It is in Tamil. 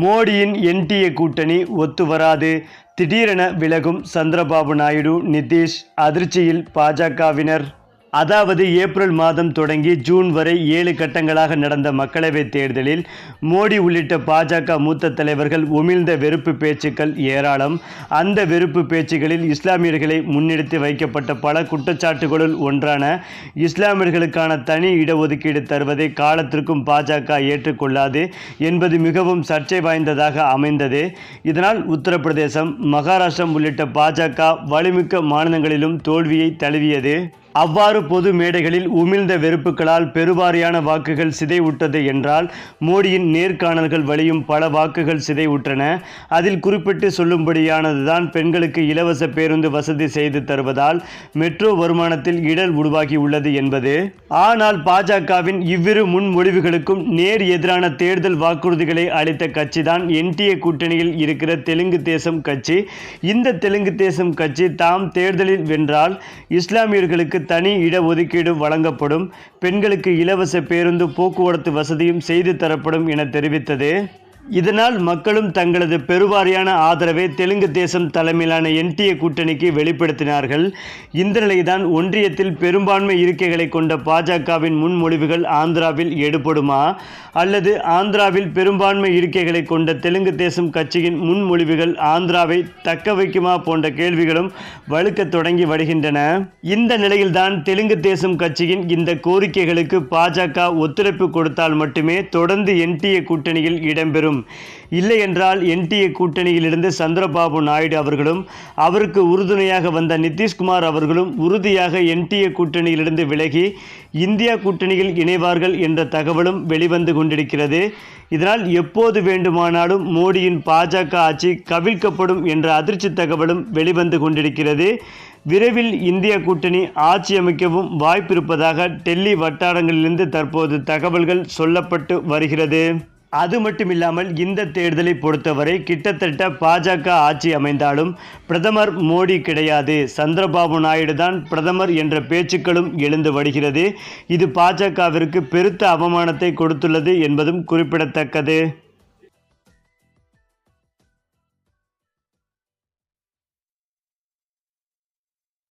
மோடியின் என்டிஏ கூட்டணி ஒத்து வராது. திடீரென விலகும் சந்திரபாபு நாயுடு நிதிஷ் அதிர்ச்சியில் பாஜகவினர். அதாவது ஏப்ரல் மாதம் தொடங்கி ஜூன் வரை ஏழு கட்டங்களாக நடந்த மக்களவைத் தேர்தலில் மோடி உள்ளிட்ட பாஜக மூத்த தலைவர்கள் உமிழ்ந்த வெறுப்பு பேச்சுக்கள் ஏராளம். அந்த வெறுப்பு பேச்சுகளில் இஸ்லாமியர்களை முன்னிறுத்தி வைக்கப்பட்ட பல குற்றச்சாட்டுகளுள் ஒன்றான இஸ்லாமியர்களுக்கான தனி இடஒதுக்கீடு தருவதை காலத்திற்கும் பாஜக ஏற்றுக்கொள்ளாது என்பது மிகவும் சர்ச்சை வாய்ந்ததாக அமைந்தது. இதனால் உத்தரப்பிரதேசம் மகாராஷ்டிரம் உள்ளிட்ட பாஜக வலிமிக்க மாநிலங்களிலும் தோல்வியை தழுவியது. அவ்வாறு பொது மேடைகளில் உமிழ்ந்த வெறுப்புகளால் பெருவாரியான வாக்குகள் சிதைவுட்டது என்றால் மோடியின் நேர்காணல்கள் வழியும் பல வாக்குகள் சிதைவுற்றன. அதில் குறிப்பிட்டு சொல்லும்படியானதுதான் பெண்களுக்கு இலவச பேருந்து வசதி செய்து தருவதால் மெட்ரோ வருமானத்தில் இடர் உருவாகி உள்ளது என்பது. ஆனால் பாஜகவின் இவ்விரு முன்மொழிவுகளுக்கும் நேர் எதிரான தேர்தல் வாக்குறுதிகளை அளித்த கட்சிதான் என்டிஏ கூட்டணியில் இருக்கிற தெலுங்கு தேசம் கட்சி. இந்த தெலுங்கு தேசம் கட்சி தாம் தேர்தலில் வென்றால் இஸ்லாமியர்களுக்கு தனி இடஒதுக்கீடு வழங்கப்படும். பெண்களுக்கு இலவச பேருந்து போக்குவரத்து வசதியும் செய்து தரப்படும் என தெரிவித்தது. இதனால் மக்களும் தங்களது பெருவாரியான ஆதரவை தெலுங்கு தேசம் தலைமையிலான என்டிஏ கூட்டணிக்கு வெளிப்படுத்தினார்கள். இந்த நிலையில்தான் ஒன்றியத்தில் பெரும்பான்மை இருக்கைகளை கொண்ட பாஜகவின் முன்மொழிவுகள் ஆந்திராவில் எடுபடுமா? அல்லது ஆந்திராவில் பெரும்பான்மை இருக்கைகளை கொண்ட தெலுங்கு தேசம் கட்சியின் முன்மொழிவுகள் ஆந்திராவை தக்க வைக்குமா போன்ற கேள்விகளும் வலுக்க தொடங்கி வருகின்றன. இந்த நிலையில்தான் தெலுங்கு தேசம் கட்சியின் இந்த கோரிக்கைகளுக்கு பாஜக ஒத்துழைப்பு கொடுத்தால் மட்டுமே தொடர்ந்து என்டிஏ கூட்டணியில் இடம்பெறும். வேண்டும். இல்லை என்றால் என்டிஏ கூட்டணியிலிருந்து சந்திரபாபு நாயுடு அவர்களும் அவருக்கு உறுதுணையாக வந்த நிதிஷ்குமார் அவர்களும் உறுதியாக என்டிஏ கூட்டணியிலிருந்து விலகி இந்தியா கூட்டணியில் இணைவார்கள் என்ற தகவலும் வெளிவந்து கொண்டிருக்கிறது. இதனால் எப்போது வேண்டுமானாலும் மோடியின் பாஜக ஆட்சி கவிழ்க்கப்படும் என்ற அதிர்ச்சி தகவலும் வெளிவந்து கொண்டிருக்கிறது. விரைவில் இந்திய கூட்டணி ஆட்சி அமைக்கவும் வாய்ப்பிருப்பதாக டெல்லி வட்டாரங்களிலிருந்து தற்போது தகவல்கள் சொல்லப்பட்டு வருகிறது. அது மட்டுமில்லாமல் இந்த தேர்தலை பொறுத்தவரை கிட்டத்தட்ட பாஜக ஆட்சி அமைந்தாலும் பிரதமர் மோடி கிடையாது. சந்திரபாபு நாயுடு தான் பிரதமர் என்ற பேச்சுக்களும் எழுந்து வருகிறது. இது பாஜகவிற்கு பெருத்த அவமானத்தை கொடுத்துள்ளது என்பதும் குறிப்பிடத்தக்கது.